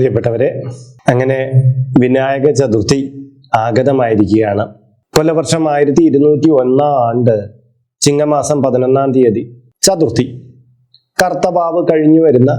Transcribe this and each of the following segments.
പ്രിയപ്പെട്ടവരെ അങ്ങനെ വിനായക ചതുർത്ഥി ആഗതമായിരിക്കുകയാണ്. കൊല്ലവർഷം ആയിരത്തി ഇരുന്നൂറ്റി ഒന്നാം ആണ്ട് ചിങ്ങമാസം പതിനൊന്നാം തീയതി ചതുർത്ഥി. കർത്തഭാവ് കഴിഞ്ഞു വരുന്ന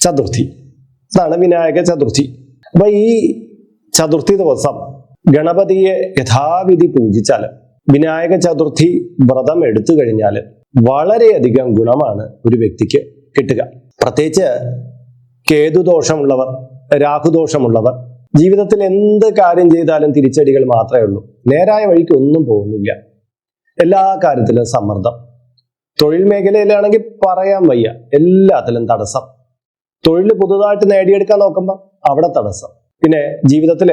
ചതുർത്ഥി. അതാണ് വിനായക ചതുർത്ഥി. അപ്പൊ ഈ ചതുർത്ഥി ദിവസം ഗണപതിയെ യഥാവിധി പൂജിച്ചാൽ വിനായക ചതുർത്ഥി വ്രതം എടുത്തു കഴിഞ്ഞാൽ വളരെയധികം ഗുണമാണ് ഒരു വ്യക്തിക്ക് കിട്ടുക. പ്രത്യേകിച്ച് കേതുദോഷമുള്ളവർ രാഹുദോഷമുള്ളവർ ജീവിതത്തിൽ എന്ത് കാര്യം ചെയ്താലും തിരിച്ചടികൾ മാത്രമേ ഉള്ളൂ. നേരായ വഴിക്ക് ഒന്നും പോകുന്നില്ല. എല്ലാ കാര്യത്തിലും സമ്മർദ്ദം. തൊഴിൽ മേഖലയിലാണെങ്കിൽ പറയാൻ വയ്യ. എല്ലാത്തിലും തടസ്സം. തൊഴിൽ പുതുതായിട്ട് നേടിയെടുക്കാൻ നോക്കുമ്പോൾ അവിടെ തടസ്സം. പിന്നെ ജീവിതത്തിൽ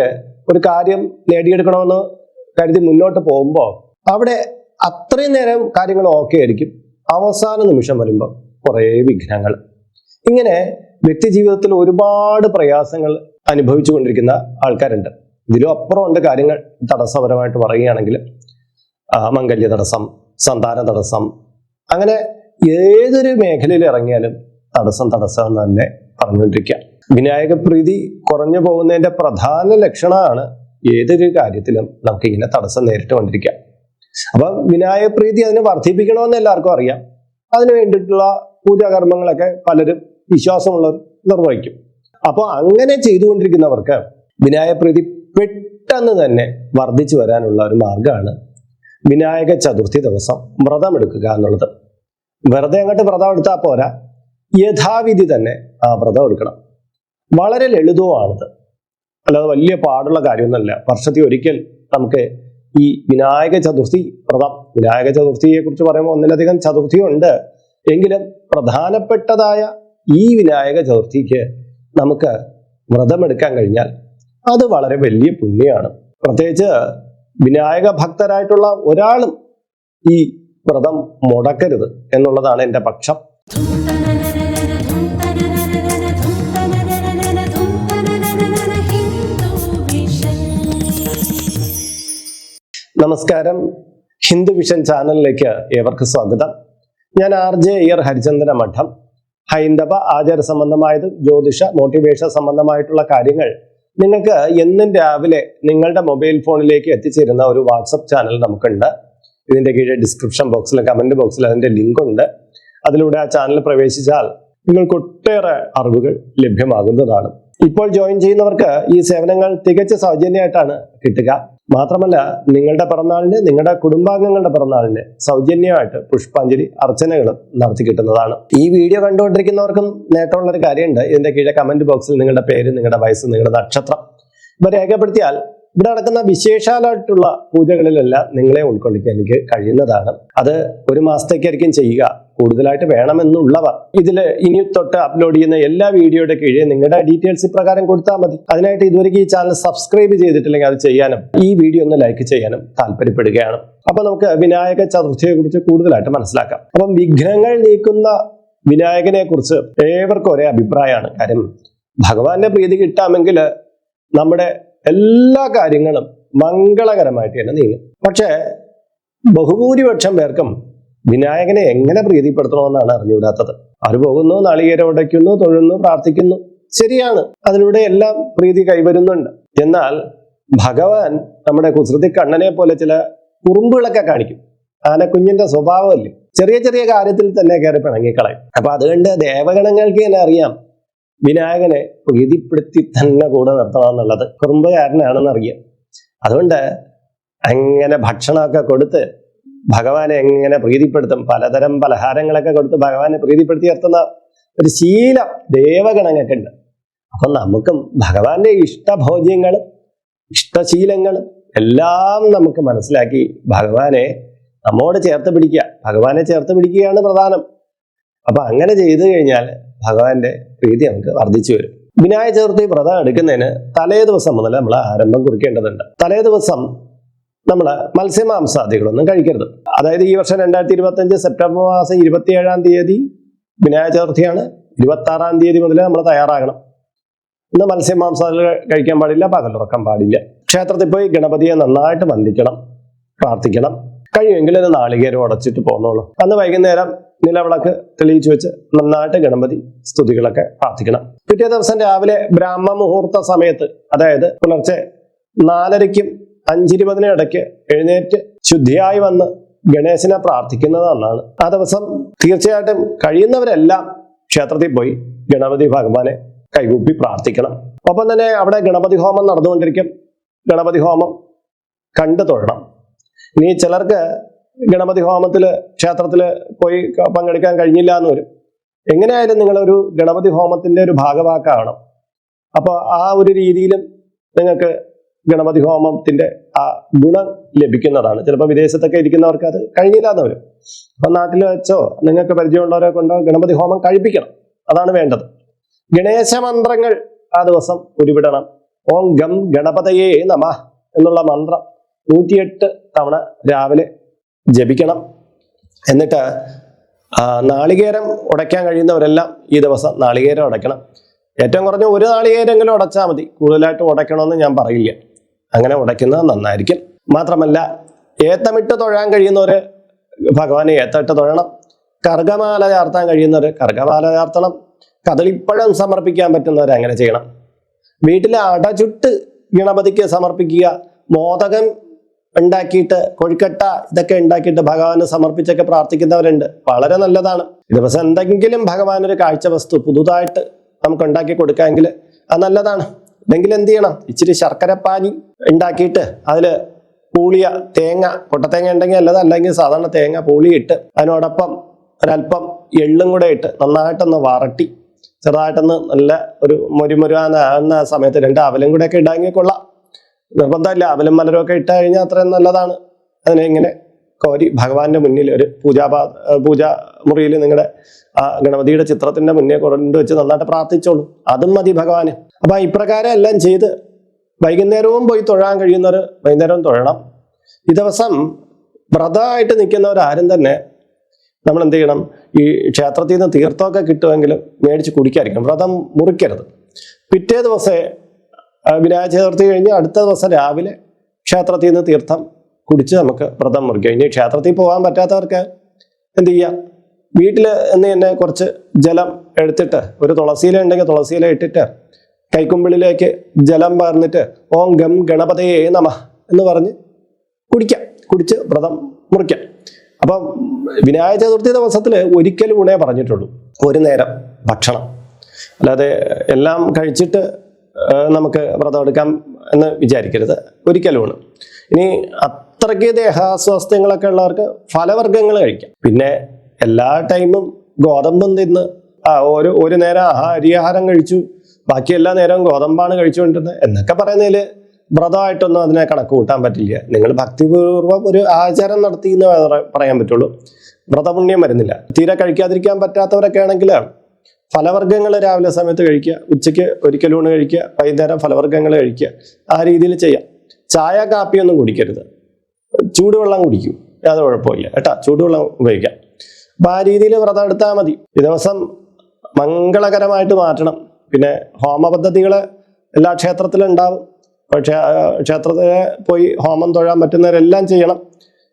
ഒരു കാര്യം നേടിയെടുക്കണമെന്ന് കരുതി മുന്നോട്ട് പോകുമ്പോൾ അവിടെ അത്രയും നേരം കാര്യങ്ങൾ ഓക്കെ ആയിരിക്കും. അവസാന നിമിഷം വരുമ്പോൾ കുറേ വിഘ്നങ്ങൾ. ഇങ്ങനെ വ്യക്തി ജീവിതത്തിൽ ഒരുപാട് പ്രയാസങ്ങൾ അനുഭവിച്ചു കൊണ്ടിരിക്കുന്ന ആൾക്കാരുണ്ട്. ഇതിലും അപ്പുറമുണ്ട് കാര്യങ്ങൾ തടസ്സപരമായിട്ട് പറയുകയാണെങ്കിൽ മംഗല്യ തടസ്സം സന്താന തടസ്സം അങ്ങനെ ഏതൊരു മേഖലയിൽ ഇറങ്ങിയാലും തടസ്സം തടസ്സം എന്ന് തന്നെ പറഞ്ഞുകൊണ്ടിരിക്കുക. വിനായക പ്രീതി കുറഞ്ഞു പോകുന്നതിന്റെ പ്രധാന ലക്ഷണമാണ് ഏതൊരു കാര്യത്തിലും നമുക്ക് ഇങ്ങനെ തടസ്സം നേരിട്ട് കൊണ്ടിരിക്കുക. അപ്പൊ വിനായക പ്രീതി അതിനെ വർദ്ധിപ്പിക്കണമെന്ന് എല്ലാവർക്കും അറിയാം. അതിന് വേണ്ടിയിട്ടുള്ള പൂജാകർമ്മങ്ങളൊക്കെ പലരും വിശ്വാസമുള്ളവർ നിർവഹിക്കും. അപ്പോൾ അങ്ങനെ ചെയ്തുകൊണ്ടിരിക്കുന്നവർക്ക് വിനായകപ്രീതി പെട്ടെന്ന് തന്നെ വർദ്ധിച്ചു വരാനുള്ള ഒരു മാർഗമാണ് വിനായക ചതുർത്ഥി ദിവസം വ്രതം എടുക്കുക എന്നുള്ളത്. വെറുതെ അങ്ങോട്ട് വ്രതം എടുത്താൽ പോരാ. യഥാവിധി തന്നെ ആ വ്രതം എടുക്കണം. വളരെ ലളിതവുമാണിത്. അല്ലാതെ വലിയ പാടുള്ള കാര്യമൊന്നുമല്ല. വർഷത്തിൽ ഒരിക്കൽ നമുക്ക് ഈ വിനായക ചതുർത്ഥി വ്രതം വിനായക ചതുർത്ഥിയെ കുറിച്ച് പറയുമ്പോൾ ഒന്നിലധികം ചതുർത്ഥിയുണ്ട്. എങ്കിലും പ്രധാനപ്പെട്ടതായ ഈ വിനായക ചതുർത്ഥിക്ക് നമുക്ക് വ്രതമെടുക്കാൻ കഴിഞ്ഞാൽ അത് വളരെ വലിയ പുണ്യമാണ് പ്രത്യേകിച്ച് വിനായക ഭക്തരായിട്ടുള്ള ഒരാളും ഈ വ്രതം മുടക്കരുത് എന്നുള്ളതാണ് എന്റെ പക്ഷം. നമസ്കാരം. ഹിന്ദു വിഷൻ ചാനലിലേക്ക് ഏവർക്ക് സ്വാഗതം. ഞാൻ ആർ ജെ ഇയർ ഹരിചന്ദ്ര മഠം ഹൈന്ദവ ആചാര സംബന്ധമായതും ജ്യോതിഷ മോട്ടിവേഷൻ സംബന്ധമായിട്ടുള്ള കാര്യങ്ങൾ നിങ്ങൾക്ക് എന്നും രാവിലെ നിങ്ങളുടെ മൊബൈൽ ഫോണിലേക്ക് എത്തിച്ചേരുന്ന ഒരു വാട്സപ്പ് ചാനൽ നമുക്കുണ്ട്. ഇതിന്റെ കീഴെ ഡിസ്ക്രിപ്ഷൻ ബോക്സിൽ കമന്റ് ബോക്സിൽ അതിന്റെ ലിങ്ക് ഉണ്ട്. അതിലൂടെ ആ ചാനൽ പ്രവേശിച്ചാൽ നിങ്ങൾക്ക് ഒട്ടേറെ അറിവുകൾ ലഭ്യമാകുന്നതാണ്. ഇപ്പോൾ ജോയിൻ ചെയ്യുന്നവർക്ക് ഈ സേവനങ്ങൾ തികച്ച സൗജന്യമായിട്ടാണ് കിട്ടുക. മാത്രമല്ല നിങ്ങളുടെ പിറന്നാളിന് നിങ്ങളുടെ കുടുംബാംഗങ്ങളുടെ പിറന്നാളിന് സൗജന്യമായിട്ട് പുഷ്പാഞ്ജലി അർച്ചനകളും നടത്തി കിട്ടുന്നതാണ്. ഈ വീഡിയോ കണ്ടുകൊണ്ടിരിക്കുന്നവർക്കും നേട്ടമുള്ള ഒരു കാര്യമുണ്ട്. ഇതിന്റെ കീഴെ കമന്റ് ബോക്സിൽ നിങ്ങളുടെ പേര് നിങ്ങളുടെ വയസ്സ് നിങ്ങളുടെ നക്ഷത്രം ഇവ രേഖപ്പെടുത്തിയാൽ ഇവിടെ നടക്കുന്ന വിശേഷാലായിട്ടുള്ള പൂജകളിലെല്ലാം നിങ്ങളെ ഉൾക്കൊള്ളിക്കാൻ എനിക്ക് കഴിയുന്നതാണ്. അത് ഒരു മാസത്തേക്കായിരിക്കും ചെയ്യുക. കൂടുതലായിട്ട് വേണമെന്നുള്ളവർ ഇതിൽ ഇനി തൊട്ട് അപ്ലോഡ് ചെയ്യുന്ന എല്ലാ വീഡിയോയുടെ കീഴേ നിങ്ങളുടെ ഡീറ്റെയിൽസ് ഇപ്രകാരം കൊടുത്താൽ മതി. അതിനായിട്ട് ഇതുവരെ ഈ ചാനൽ സബ്സ്ക്രൈബ് ചെയ്തിട്ടില്ലെങ്കിൽ അത് ചെയ്യാനും ഈ വീഡിയോ ഒന്ന് ലൈക്ക് ചെയ്യാനും താല്പര്യപ്പെടുകയാണ്. അപ്പൊ നമുക്ക് വിനായക ചതുർത്ഥിയെ കുറിച്ച് കൂടുതലായിട്ട് മനസ്സിലാക്കാം. അപ്പം വിഘ്നങ്ങൾ നീക്കുന്ന വിനായകനെ കുറിച്ച് ഏവർക്കും ഒരേ അഭിപ്രായമാണ്. കാര്യം ഭഗവാന്റെ പ്രീതി കിട്ടാമെങ്കിൽ നമ്മുടെ എല്ലാ കാര്യങ്ങളും മംഗളകരമായിട്ട് തന്നെ നീങ്ങും. പക്ഷേ ബഹുഭൂരിപക്ഷം പേർക്കും വിനായകനെ എങ്ങനെ പ്രീതിപ്പെടുത്തണമെന്നാണ് അറിഞ്ഞുകൂടാത്തത്. അവർ പോകുന്നു നാളികേരം ഉടയ്ക്കുന്നു തൊഴുന്നു പ്രാർത്ഥിക്കുന്നു. ശരിയാണ് അതിലൂടെ എല്ലാം പ്രീതി കൈവരുന്നുണ്ട്. എന്നാൽ ഭഗവാൻ നമ്മുടെ കുസൃതി കണ്ണനെ പോലെ ചില കുറുമ്പുകളൊക്കെ കാണിക്കും. ആനക്കുഞ്ഞിന്റെ സ്വഭാവമല്ലേ? ചെറിയ ചെറിയ കാര്യത്തിൽ തന്നെ കയറി പിണങ്ങിക്കളയും. അപ്പൊ അതുകൊണ്ട് ദേവഗണങ്ങൾക്ക് തന്നെ അറിയാം വിനായകനെ പ്രീതിപ്പെടുത്തി തന്നെ കൂടെ നിർത്തണം എന്നുള്ളത് കുറുമ്പുകാരനാണെന്ന് അറിയാം അതുകൊണ്ട് അങ്ങനെ ഭക്ഷണമൊക്കെ കൊടുത്ത് ഭഗവാനെ എങ്ങനെ പ്രീതിപ്പെടുത്തും? പലതരം പലഹാരങ്ങളൊക്കെ കൊടുത്ത് ഭഗവാനെ പ്രീതിപ്പെടുത്തി നിർത്തുന്ന ഒരു ശീലം ദേവഗണങ്ങൾക്ക് ഉണ്ട് അപ്പൊ നമുക്കും ഭഗവാന്റെ ഇഷ്ടഭോജ്യങ്ങളും ഇഷ്ടശീലങ്ങളും എല്ലാം നമുക്ക് മനസ്സിലാക്കി ഭഗവാനെ നമ്മോട് ചേർത്ത് പിടിക്കുക. ഭഗവാനെ ചേർത്ത് പിടിക്കുകയാണ് പ്രധാനം. അപ്പൊ അങ്ങനെ ചെയ്തു കഴിഞ്ഞാൽ ഭഗവാന്റെ പ്രീതി നമുക്ക് വർദ്ധിച്ചു വരും. വിനായക ചതുർത്ഥി വ്രതം എടുക്കുന്നതിന് തലേ ദിവസം മുതൽ നമ്മൾ ആരംഭം കുറിക്കേണ്ടതുണ്ട്. തലേ ദിവസം നമ്മൾ മത്സ്യമാംസാദികളൊന്നും കഴിക്കരുത്. അതായത് ഈ വർഷം രണ്ടായിരത്തി ഇരുപത്തി അഞ്ച് സെപ്റ്റംബർ മാസം ഇരുപത്തിയേഴാം തീയതി വിനായക ചതുർത്ഥിയാണ്. ഇരുപത്തി ആറാം തീയതി മുതൽ നമ്മൾ തയ്യാറാകണം. ഇന്ന് മത്സ്യമാംസാദികൾ കഴിക്കാൻ പാടില്ല പകലുറക്കാൻ പാടില്ല. ക്ഷേത്രത്തിൽ പോയി ഗണപതിയെ നന്നായിട്ട് വന്ദിക്കണം പ്രാർത്ഥിക്കണം. കഴിയുമെങ്കിൽ ഒരു നാളികേരം ഉടച്ചിട്ട് പോന്നോളൂ. അന്ന് വൈകുന്നേരം നിലവിളക്ക് തെളിയിച്ചു വെച്ച് നന്നായിട്ട് ഗണപതി സ്തുതികളൊക്കെ പ്രാർത്ഥിക്കണം. പിറ്റേ ദിവസം രാവിലെ ബ്രാഹ്മ മുഹൂർത്ത സമയത്ത് അതായത് പുലർച്ചെ നാലരയ്ക്കും അഞ്ചിരുപതിനും ഇടയ്ക്ക് എഴുന്നേറ്റ് ശുദ്ധിയായി വന്ന് ഗണേശനെ പ്രാർത്ഥിക്കുന്നത് നന്നാണ്. ആ ദിവസം തീർച്ചയായിട്ടും കഴിയുന്നവരെല്ലാം ക്ഷേത്രത്തിൽ പോയി ഗണപതി ഭഗവാനെ കൈകൂപ്പി പ്രാർത്ഥിക്കണം. ഒപ്പം തന്നെ അവിടെ ഗണപതി ഹോമം നടന്നുകൊണ്ടിരിക്കും. ഗണപതി ഹോമം കണ്ടു തൊഴണം. ഇനി ചിലർക്ക് ഗണപതി ഹോമത്തിൽ ക്ഷേത്രത്തിൽ പോയി പങ്കെടുക്കാൻ കഴിഞ്ഞില്ല എന്ന് വരും. എങ്ങനെയായാലും നിങ്ങളൊരു ഗണപതി ഹോമത്തിന്റെ ഒരു ഭാഗമാക്കാവണം അപ്പോൾ ആ ഒരു രീതിയിലും നിങ്ങൾക്ക് ഗണപതി ഹോമത്തിന്റെ ആ ഗുണം ലഭിക്കുന്നതാണ്. ചിലപ്പോൾ വിദേശത്തൊക്കെ ഇരിക്കുന്നവർക്ക് അത് കഴിഞ്ഞില്ല എന്ന് വരും. അപ്പൊ നാട്ടിൽ വെച്ചോ നിങ്ങൾക്ക് പരിചയമുള്ളവരെ കൊണ്ടോ ഗണപതി ഹോമം കഴിപ്പിക്കണം. അതാണ് വേണ്ടത്. ഗണേശ മന്ത്രങ്ങൾ ആ ദിവസം ഉരുവിടണം. ഓം ഗം ഗണപതയേ നമ എന്നുള്ള മന്ത്രം നൂറ്റിയെട്ട് തവണ രാവിലെ ജപിക്കണം. എന്നിട്ട് നാളികേരം ഉടയ്ക്കാൻ കഴിയുന്നവരെല്ലാം ഈ ദിവസം നാളികേരം ഉടയ്ക്കണം. ഏറ്റവും കുറഞ്ഞ ഒരു നാളികേരെങ്കിലും ഉടച്ചാൽ മതി. കൂടുതലായിട്ട് ഉടയ്ക്കണമെന്ന് ഞാൻ പറയില്ല. അങ്ങനെ ഉടയ്ക്കുന്നത് നന്നായിരിക്കും. മാത്രമല്ല ഏത്തമിട്ട് തൊഴാൻ കഴിയുന്നവർ ഭഗവാനെ ഏത്തമിട്ട് തൊഴണം. കർഗമാല ചാർത്താൻ കഴിയുന്നവർ കർഗമാല ചാർത്തണം. കദളിപ്പഴം സമർപ്പിക്കാൻ പറ്റുന്നവർ അങ്ങനെ ചെയ്യണം. വീട്ടിലെ അടചുട്ട് ഗണപതിക്ക് സമർപ്പിക്കുക. മോദകം ഉണ്ടാക്കിയിട്ട് കൊഴുക്കട്ട ഇതൊക്കെ ഉണ്ടാക്കിയിട്ട് ഭഗവാന് സമർപ്പിച്ചൊക്കെ പ്രാർത്ഥിക്കുന്നവരുണ്ട്. വളരെ നല്ലതാണ്. ദിവസം എന്തെങ്കിലും ഭഗവാൻ ഒരു കാഴ്ച വസ്തു പുതുതായിട്ട് നമുക്ക് ഉണ്ടാക്കി കൊടുക്കാമെങ്കിൽ അത് നല്ലതാണ്. അല്ലെങ്കിൽ എന്ത് ചെയ്യണം? ഇച്ചിരി ശർക്കരപ്പാനി ഉണ്ടാക്കിയിട്ട് അതിൽ പൂളിയ തേങ്ങ കൊട്ടത്തേങ്ങ ഉണ്ടെങ്കിൽ നല്ലത്. അല്ലെങ്കിൽ സാധാരണ തേങ്ങ പൂളിയിട്ട് അതിനോടൊപ്പം ഒരല്പം എള്ളും കൂടെ ഇട്ട് നന്നായിട്ടൊന്ന് വറട്ടി. ചെറുതായിട്ടൊന്ന് നല്ല ഒരു മുരിമുരാന്ന സമയത്ത് രണ്ട് അവലും കൂടെ ഒക്കെ ഇടാമെങ്കിൽ നിർബന്ധമില്ല. അവലും മലരൊക്കെ ഇട്ട് കഴിഞ്ഞാൽ അത്രയും നല്ലതാണ്. അതിനെ ഇങ്ങനെ കോരി ഭഗവാന്റെ മുന്നിൽ ഒരു പൂജാപാ പൂജാ മുറിയിൽ നിങ്ങളുടെ ആ ഗണപതിയുടെ ചിത്രത്തിന്റെ മുന്നേ കൊണ്ടുവച്ച് നന്നായിട്ട് പ്രാർത്ഥിച്ചോളൂ. അതും മതി ഭഗവാന്. അപ്പൊ ഇപ്രകാരം എല്ലാം ചെയ്ത് വൈകുന്നേരവും പോയി തൊഴാൻ കഴിയുന്നവർ വൈകുന്നേരവും തൊഴണം. ഈ ദിവസം വ്രതമായിട്ട് നിൽക്കുന്നവരാരും തന്നെ നമ്മൾ എന്ത് ചെയ്യണം? ഈ ക്ഷേത്രത്തിൽ നിന്ന് തീർത്ഥമൊക്കെ കിട്ടുമെങ്കിലും മേടിച്ച് കുടിക്കാതിരിക്കണം. വ്രതം മുറിക്കരുത്. പിറ്റേ ദിവസം വിനായക ചതുർത്ഥി കഴിഞ്ഞ് അടുത്ത ദിവസം രാവിലെ ക്ഷേത്രത്തിൽ നിന്ന് തീർത്ഥം കുടിച്ച് നമുക്ക് വ്രതം മുറിക്കാം. ഇനി ക്ഷേത്രത്തിൽ പോകാൻ പറ്റാത്തവർക്ക് എന്ത് ചെയ്യാം? വീട്ടിൽ എന്ന് തന്നെ കുറച്ച് ജലം എടുത്തിട്ട് ഒരു തുളസിയില ഉണ്ടെങ്കിൽ തുളസിയില ഇട്ടിട്ട് കൈക്കുമ്പിളിലേക്ക് ജലം പറഞ്ഞിട്ട് ഓം ഗം ഗണപതയേ നമ എന്ന് പറഞ്ഞ് കുടിക്കാം. കുടിച്ച് വ്രതം മുറിക്കാം. അപ്പം വിനായക ചതുർത്ഥി ദിവസത്തിൽ ഒരിക്കലും ഉണേ പറഞ്ഞിട്ടുള്ളൂ. ഒരു നേരം ഭക്ഷണം. അല്ലാതെ എല്ലാം കഴിച്ചിട്ട് നമുക്ക് വ്രതം എടുക്കാം എന്ന് വിചാരിക്കരുത്. ഒരിക്കലുമാണ് ഇനി അത്രയ്ക്ക് ദേഹാസ്വാസ്ഥ്യങ്ങളൊക്കെ ഉള്ളവർക്ക് ഫലവർഗങ്ങൾ കഴിക്കാം. പിന്നെ എല്ലാ ടൈമും ഗോതമ്പും തിന്ന് ആ ഒരു ഒരു നേരം അരിയാഹാരം കഴിച്ചു ബാക്കി എല്ലാ നേരവും ഗോതമ്പാണ് കഴിച്ചുകൊണ്ടിരുന്നത് എന്നൊക്കെ പറയുന്നതിൽ വ്രതമായിട്ടൊന്നും അതിനെ കണക്ക് കൂട്ടാൻ പറ്റില്ല. നിങ്ങൾ ഭക്തിപൂർവം ഒരു ആചാരം നടത്തി എന്ന് പറയാൻ പറ്റുള്ളൂ. വ്രതപുണ്യം വരുന്നില്ല. തീരെ കഴിക്കാതിരിക്കാൻ പറ്റാത്തവരൊക്കെ ആണെങ്കിൽ ഫലവർഗങ്ങൾ രാവിലെ സമയത്ത് കഴിക്കുക ഉച്ചയ്ക്ക് ഒരിക്കൽ ഊണ് കഴിക്കുക വൈകുന്നേരം ഫലവർഗങ്ങൾ കഴിക്കുക ആ രീതിയിൽ ചെയ്യാം. ചായ കാപ്പിയൊന്നും കുടിക്കരുത്. ചൂടുവെള്ളം കുടിക്കൂ. യാതൊരു കുഴപ്പമില്ല കേട്ടാ. ചൂടുവെള്ളം ഉപയോഗിക്കാം. അപ്പൊ ആ രീതിയിൽ വ്രതം എടുത്താൽ മതി. ദിവസം മംഗളകരമായിട്ട് മാറ്റണം. പിന്നെ ഹോമ പദ്ധതികൾ എല്ലാ ക്ഷേത്രത്തിലും ഉണ്ടാവും. ക്ഷേത്രത്തിൽ പോയി ഹോമം തൊഴാൻ പറ്റുന്നവരെല്ലാം ചെയ്യണം.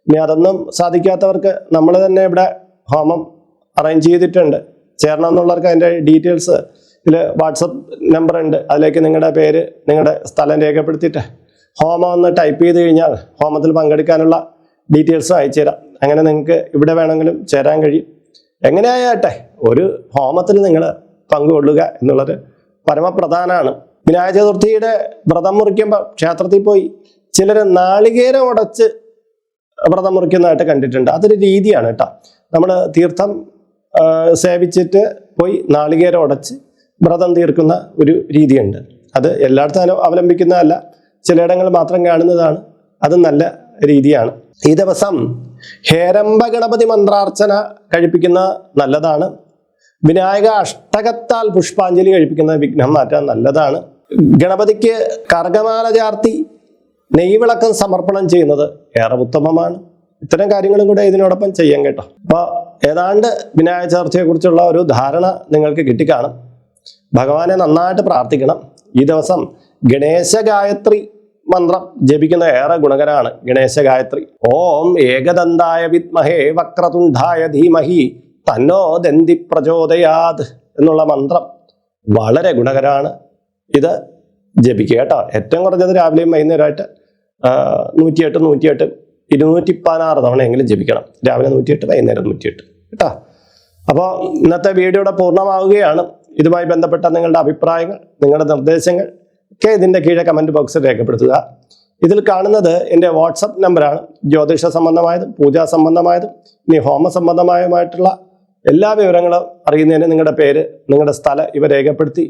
ഇനി അതൊന്നും സാധിക്കാത്തവർക്ക് നമ്മൾ തന്നെ ഇവിടെ ഹോമം അറേഞ്ച് ചെയ്തിട്ടുണ്ട്. ചേരണം എന്നുള്ളവർക്ക് അതിന്റെ ഡീറ്റെയിൽസ് ഇതിൽ വാട്സപ്പ് നമ്പർ ഉണ്ട്. അതിലേക്ക് നിങ്ങളുടെ പേര് നിങ്ങളുടെ സ്ഥലം രേഖപ്പെടുത്തിയിട്ട് ഹോമം ഒന്ന് ടൈപ്പ് ചെയ്ത് കഴിഞ്ഞാൽ ഹോമത്തിൽ പങ്കെടുക്കാനുള്ള ഡീറ്റെയിൽസ് അയച്ചു തരാം. അങ്ങനെ നിങ്ങൾക്ക് ഇവിടെ വേണമെങ്കിലും ചേരാൻ കഴിയും. എങ്ങനെയായാട്ടെ ഒരു ഹോമത്തിൽ നിങ്ങൾ പങ്കുകൊള്ളുക എന്നുള്ളത് പരമപ്രധാനമാണ് വിനായക ചതുർത്ഥിയുടെ വ്രതം മുറിക്കുമ്പോൾ ക്ഷേത്രത്തിൽ പോയി ചിലർ നാളികേരം ഉടച്ച് വ്രതം മുറിക്കുന്നതായിട്ട് കണ്ടിട്ടുണ്ട്. അതൊരു രീതിയാണ് കേട്ടോ. നമ്മൾ തീർത്ഥം സേവിച്ചിട്ട് പോയി നാളികേരം ഉടച്ച് വ്രതം തീർക്കുന്ന ഒരു രീതിയുണ്ട്. അത് എല്ലായിടത്തും അവലംബിക്കുന്നതല്ല ചിലയിടങ്ങളിൽ മാത്രം കാണുന്നതാണ്. അത് നല്ല രീതിയാണ്. ഈ ദിവസം ഹേരംബ ഗണപതി മന്ത്രാർച്ചന കഴിപ്പിക്കുന്ന നല്ലതാണ്. വിനായക അഷ്ടകത്താൽ പുഷ്പാഞ്ജലി കഴിപ്പിക്കുന്ന വിഘ്നം മാറ്റാൻ നല്ലതാണ്. ഗണപതിക്ക് കർഗമാല ചാർത്തി നെയ്വിളക്കം സമർപ്പണം ചെയ്യുന്നത് ഏറെ ഉത്തമമാണ്. ഇത്തരം കാര്യങ്ങളും കൂടെ ഇതിനോടൊപ്പം ചെയ്യാൻ കേട്ടോ. അപ്പോൾ ഏതാണ്ട് വിനായക ചതുർത്ഥിയെക്കുറിച്ചുള്ള ഒരു ധാരണ നിങ്ങൾക്ക് കിട്ടിക്കാണും. ഭഗവാനെ നന്നായിട്ട് പ്രാർത്ഥിക്കണം. ഈ ദിവസം ഗണേശ ഗായത്രി മന്ത്രം ജപിക്കുന്ന ഏറെ ഗുണകരാണ് ഗണേശ ഗായത്രി ഓം ഏകദന്തായ വിദ്മഹേ വക്രതുണ്ഡായ ധീമഹി തന്നോ ദന്തി പ്രചോദയാത് എന്നുള്ള മന്ത്രം വളരെ ഗുണകരാണ്. ഇത് ജപിക്കുക കേട്ടോ. ഏറ്റവും കുറഞ്ഞത് രാവിലെയും വൈകുന്നേരമായിട്ട് നൂറ്റിയെട്ട് നൂറ്റിയെട്ട് ഇരുന്നൂറ്റി പതിനാറ് തവണയെങ്കിലും ജപിക്കണം. രാവിലെ നൂറ്റിയെട്ട് വൈകുന്നേരം നൂറ്റിയെട്ട്. കേട്ടോ? അപ്പോൾ ഇന്നത്തെ വീഡിയോയുടെ പൂർണമാവുകയാണ്. ഇതുമായി ബന്ധപ്പെട്ട നിങ്ങളുടെ അഭിപ്രായങ്ങൾ നിങ്ങളുടെ നിർദ്ദേശങ്ങൾ ഒക്കെ ഇതിന്റെ കീഴെ കമന്റ് ബോക്സിൽ രേഖപ്പെടുത്തുക. ഇതിൽ കാണുന്നത് എന്റെ വാട്സപ്പ് നമ്പറാണ് ജ്യോതിഷ സംബന്ധമായതും പൂജാ സംബന്ധമായതും ഇനി ഹോമ സംബന്ധമായുമായിട്ടുള്ള എല്ലാ വിവരങ്ങളും അറിയുന്നതിന് നിങ്ങളുടെ പേര് നിങ്ങളുടെ സ്ഥലം ഇവ രേഖപ്പെടുത്തി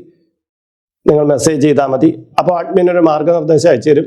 നിങ്ങൾ മെസ്സേജ് ചെയ്താൽ മതി. അപ്പോൾ അഡ്മിൻ ഒരു മാർഗനിർദ്ദേശം അയച്ചു തരും